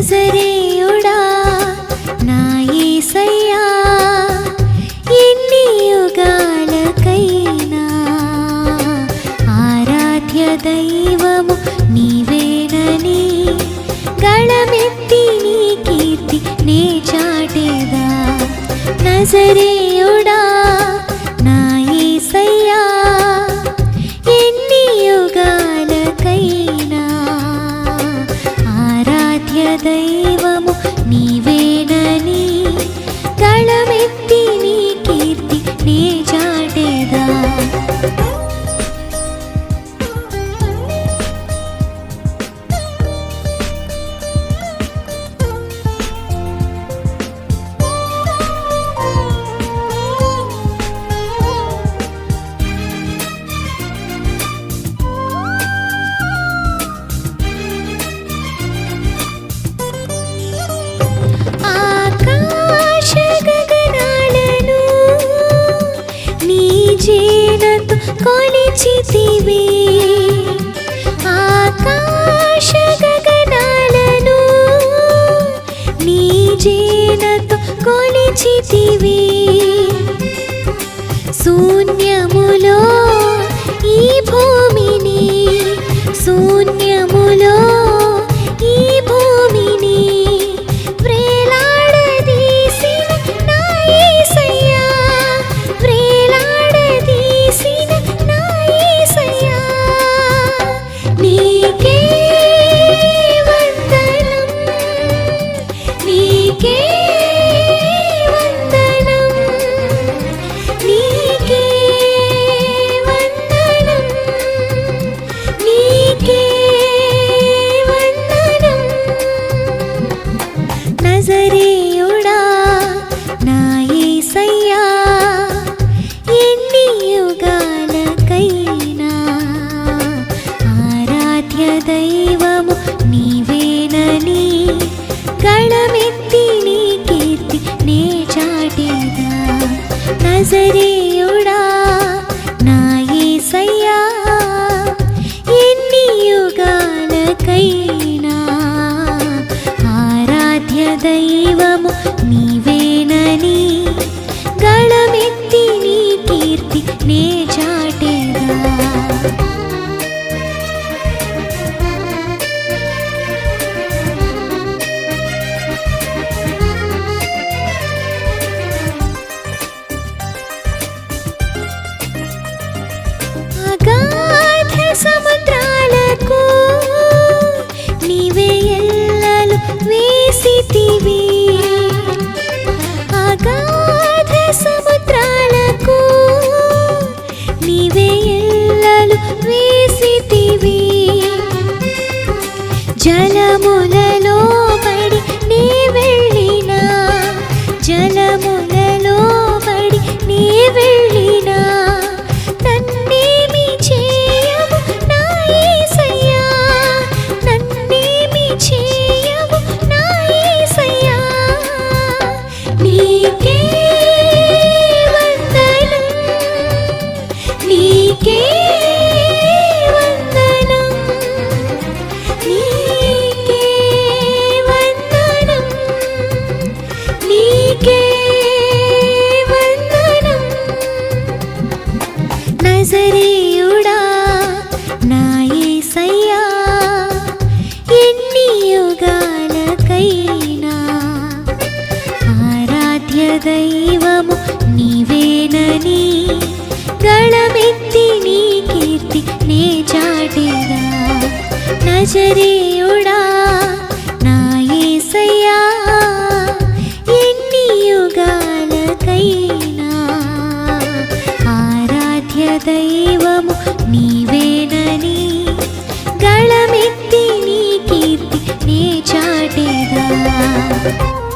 నజరేయుడా నా యేసయ్యా ఎన్ని యుగాలకైనా ఆరాధ్య దైవ ఆరాధ్య జీనతో కొలిచితివి ఆకాశ గగనాలను నీ శూన్యములో ఈ భూ నజరీయుడా నా యేసయ్యా ఎన్ని యుగాలకైనా ఆరాధ్య దైవము నీ నీవే ఎల్లలు వేసితివి. జలములలో పడి నీ వెళ్ళినా జలములలో పడి నీ వెళ్ళినా నన్నేమి చేయము నా యేసయ్యా నన్నేమి చేయము నా యేసయ్యా నీకే యుగాలకైనా ఆరాధ్య దైవము నీవేనని గళమెత్తి నీ కీర్తి నే చాటిగా నజరేయుడా నా యేసయ్యా ఎన్ని యుగాలకైనా ఆరాధ్య దైవము నీవేనని గళ thank you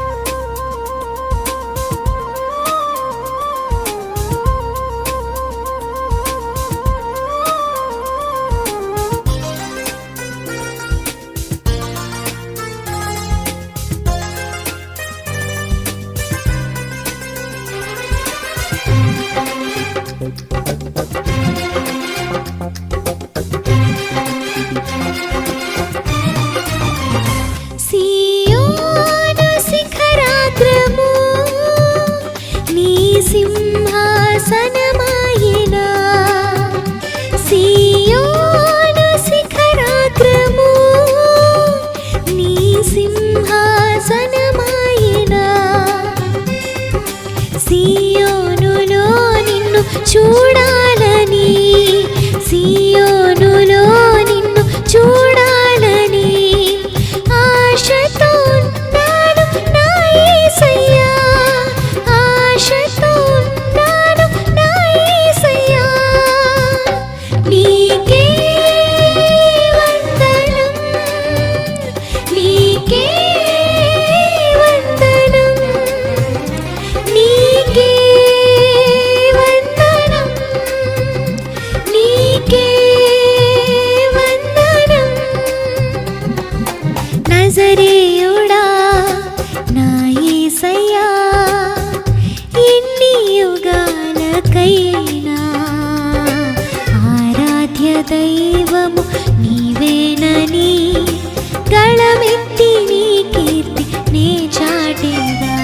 చాటిందా?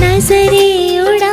నజరేయుడా